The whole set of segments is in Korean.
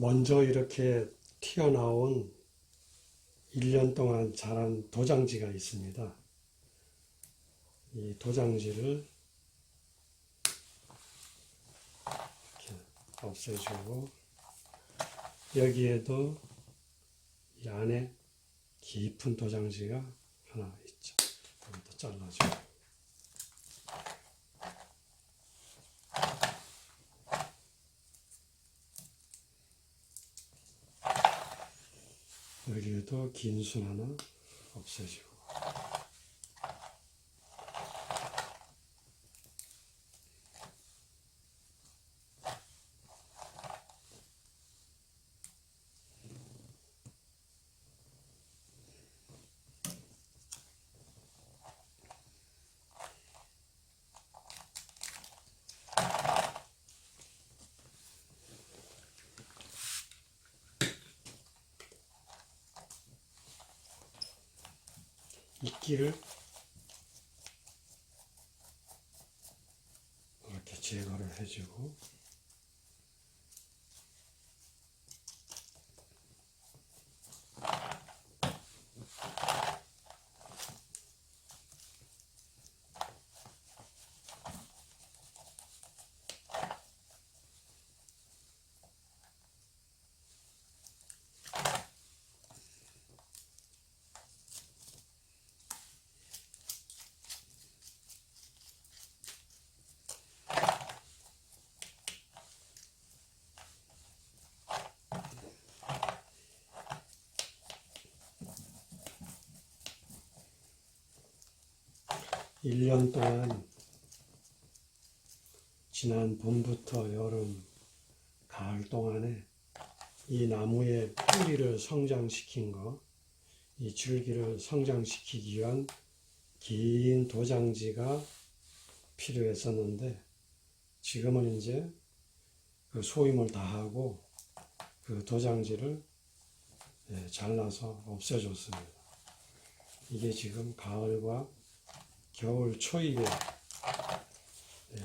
먼저 이렇게 튀어나온 1년 동안 자란 도장지가 있습니다. 이 도장지를 없애주고 여기에도 이 안에 깊은 도장지가 하나 있죠. 여기다 잘라주고 여기에도 긴 순 하나 없애주고 이 끼를 이렇게 제거를 해주고 일년 동안 지난 봄부터 여름, 가을 동안에 이 나무의 뿌리를 성장시킨 거, 이 줄기를 성장시키기 위한 긴 도장지가 필요했었는데 지금은 이제 그 소임을 다하고 그 도장지를 예, 잘라서 없애줬습니다. 이게 지금 가을과 겨울 초입에 예,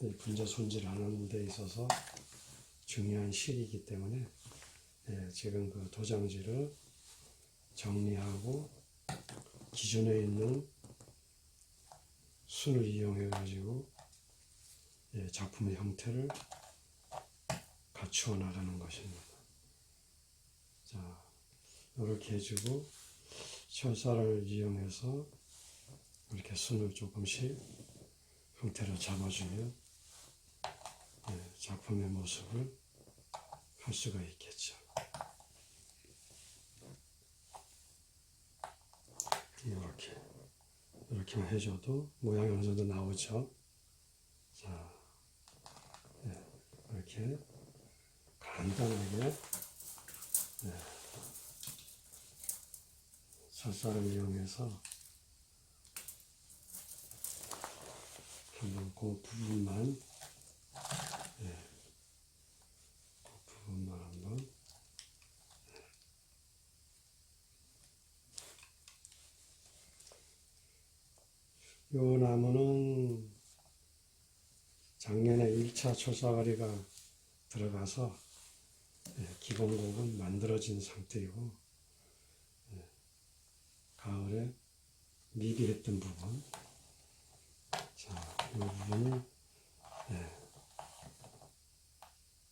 이 분자 손질하는 데 있어서 중요한 시기이기 때문에 예, 지금 그 도장지를 정리하고 기존에 있는 순을 이용해 가지고 예, 작품의 형태를 갖추어 나가는 것입니다. 자, 이렇게 해주고 철사를 이용해서 이렇게 순을 조금씩 형태를 잡아주면 예, 작품의 모습을 할 수가 있겠죠. 이렇게 이렇게만 해줘도 모양이 어느 정도 나오죠. 자, 예, 이렇게 간단하게 철사를 이용해서 한번 그 부분만 예, 그 부분만 한번 요 나무는 작년에 1차 초사가리가 들어가서 예, 기본곡은 만들어진 상태이고 예, 가을에 미비했던 부분 자, 이 부분을 예,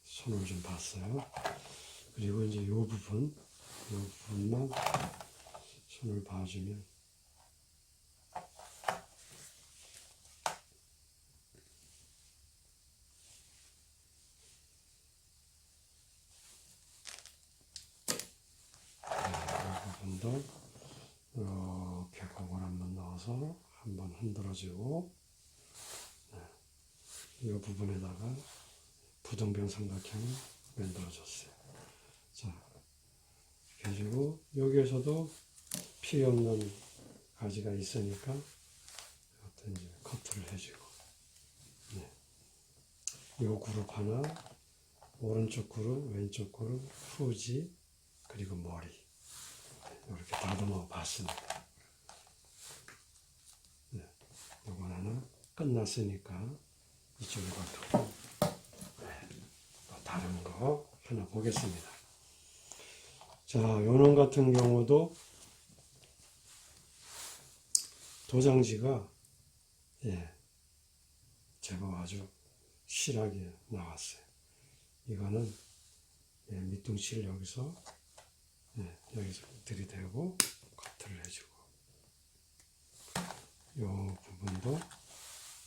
손을 좀 봤어요. 그리고 이제 이 부분, 이 부분만 손을 봐주면 이 부분도 이렇게 공을 한번 넣어서 한번 흔들어주고 이 부분에다가 부등병 삼각형을 만들어줬어요. 자, 그리고 여기에서도 필요 없는 가지가 있으니까 어떤 이제 커트를 해주고, 네. 요 그룹 하나, 오른쪽 그룹, 왼쪽 그룹, 후지, 그리고 머리 이렇게 다듬어 봤습니다. 네. 요건 하나 끝났으니까 이쪽에 가두고 다른 거 하나 보겠습니다. 자, 요놈 같은 경우도 도장지가 예, 제법 아주 실하게 나왔어요. 이거는 예, 밑둥치를 여기서 예, 여기서 들이대고 커트를 해주고 요 부분도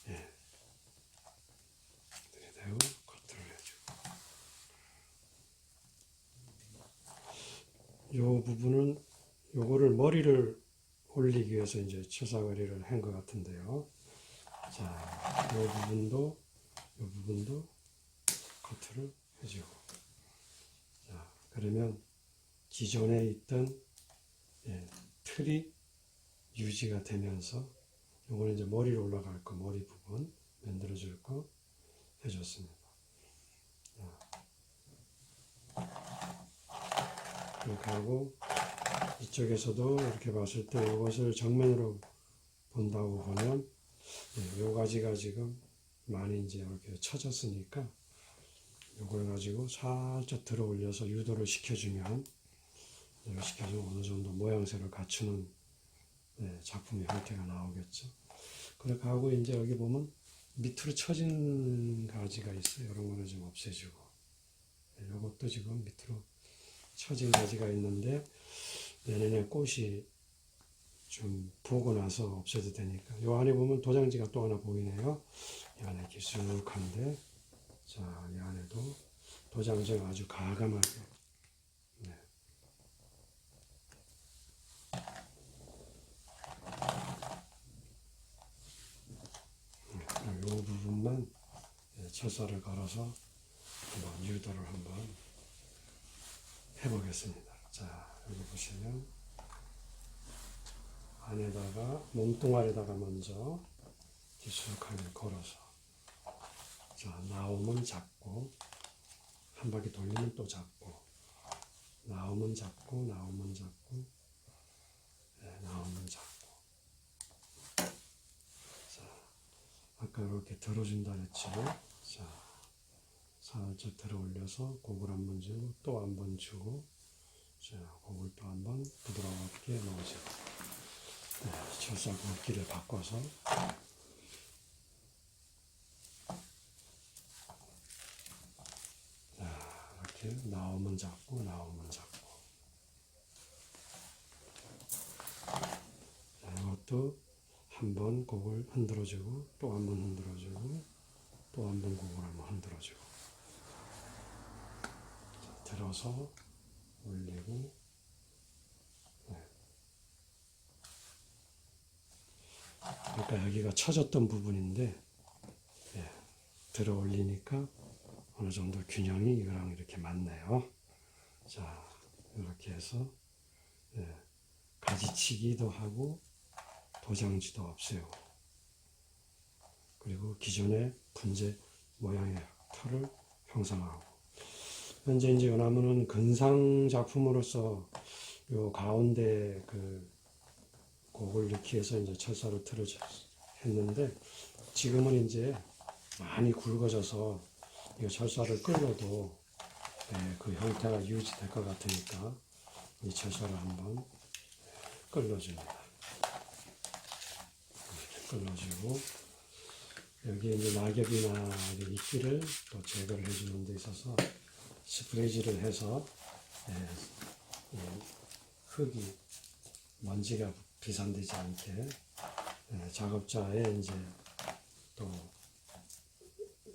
예, 들이대고 커트를 해주고 요 부분은 요거를 머리를 올리기 위해서 이제 처사거리를 한 것 같은데요. 자, 요 부분도 요 부분도 커트를 해주고. 자, 그러면 기존에 있던 예, 틀이 유지가 되면서 요거는 이제 머리로 올라갈 거 머리 부분 만들어 줄 거 해줬습니다. 자, 이렇게 하고 이쪽에서도 이렇게 봤을 때 이것을 정면으로 본다고 보면 예, 요 가지가 지금 많이 이제 이렇게 처졌으니까 요걸 가지고 살짝 들어 올려서 유도를 시켜주면 이렇게 시켜주면 어느 정도 모양새를 갖추는 네, 작품의 형태가 나오겠죠. 그렇게 하고 이제 여기 보면 밑으로 처진 가지가 있어요. 이런 거는 좀 없애주고 네, 요것도 지금 밑으로 처진 가지가 있는데 내년에 꽃이 좀 보고 나서 없애도 되니까 요 안에 보면 도장지가 또 하나 보이네요. 이 안에 기숙한데 자, 이 안에도 도장지가 아주 가감하게 네. 이 부분만 예, 철사를 걸어서 한번 유도를 한번 해보겠습니다. 자, 여기 보시면 안에다가 몸뚱아리에다가 먼저 깊숙하게 걸어서 자 나오면 잡고 한 바퀴 돌리면 또 잡고 나오면 잡고 나오면 잡고 네, 나오면 잡고 자 아까 이렇게 들어준다 했죠 자 살짝 들어 올려서 곡을 한 번 주고 또 한 번 주고 자 곡을 또 한 번 부드럽게 넣어주고 네, 철사 굵기를 바꿔서. 자, 이렇게 나오면 잡고 나오면 잡고. 자, 이것도 한 번 곡을 흔들어주고 또 한 번 흔들어주고 또 한번 곡을 한번 흔들어주고. 자, 들어서 올리고 그러니까 여기가 처졌던 부분인데 예, 들어 올리니까 어느 정도 균형이 이거랑 이렇게 맞네요. 자 이렇게 해서 예, 가지치기도 하고 도장지도 없애고. 그리고 기존의 분재 모양의 털을 형성하고 현재 이제 연화문은 근상 작품으로서 요 가운데 그 곡을 이렇게 해서 이제 철사로 틀어 했는데 지금은 이제 많이 굵어져서 이 철사를 끌어도 예, 그 형태가 유지될 것 같으니까 이 철사를 한번 끌어줍니다. 이렇게 끌어주고 여기에 이제 낙엽이나 이끼를 또 제거를 해주는 데 있어서 스프레이지를 해서 예, 이 흙이 먼지가 비산되지 않게 예, 작업자의 이제 또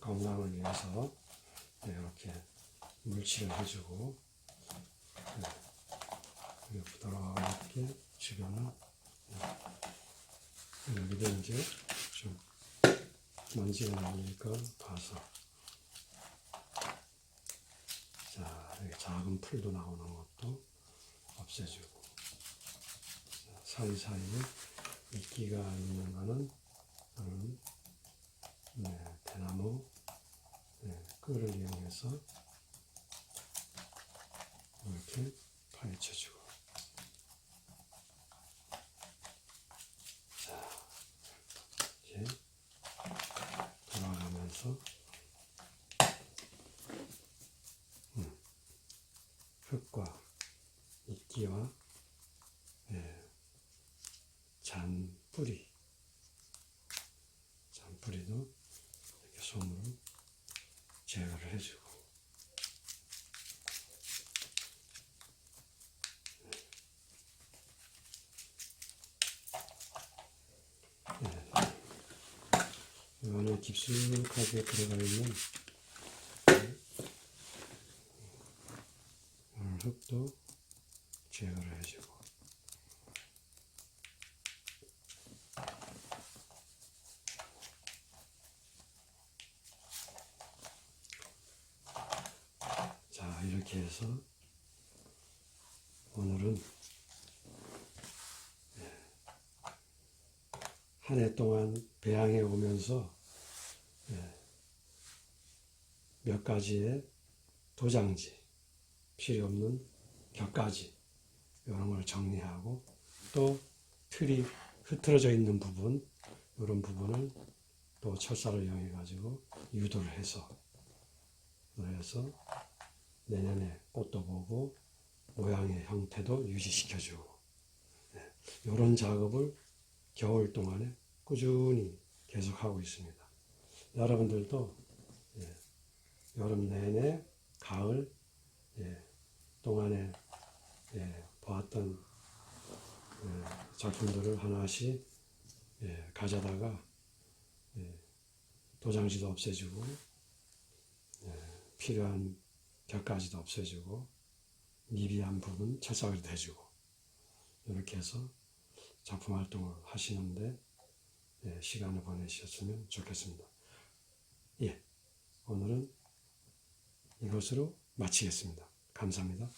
건강을 위해서 예, 이렇게 물칠을 해주고 예, 부드럽게 주변을 예, 여기도 이제 좀 먼지가 나오니까 봐서. 자 여기 작은 풀도 나오는 것도 없애주고. 사이사이에 이끼가 있는 거는 저는 네, 대나무 네, 끈을 이용해서 이렇게 파헤쳐주고 자 이제 돌아가면서 잎사귀와 예, 잔뿌리. 잔뿌리도 이렇게 솜으로 제거를 해주고. 이 안에 깊숙하게 들어가 있는 흙도 제거를 해주고. 자 이렇게 해서 오늘은 한 해 동안 배양해 오면서 예, 몇 가지의 도장지, 필요 없는 격가지 이런 걸 정리하고 또 틀이 흐트러져 있는 부분 이런 부분을 또 철사를 이용해 가지고 유도를 해서 그래서 내년에 꽃도 보고 모양의 형태도 유지시켜주고 이런 작업을 겨울 동안에 꾸준히 계속하고 있습니다. 여러분들도 예, 여름 내내 가을 예, 동안에 예, 보았던 예, 작품들을 하나씩 예, 가져다가 예, 도장지도 없애주고 예, 필요한 격가지도 없애주고 미비한 부분 철사기도 해주고 이렇게 해서 작품 활동을 하시는데 예, 시간을 보내셨으면 좋겠습니다. 예, 오늘은 이것으로 마치겠습니다. 감사합니다.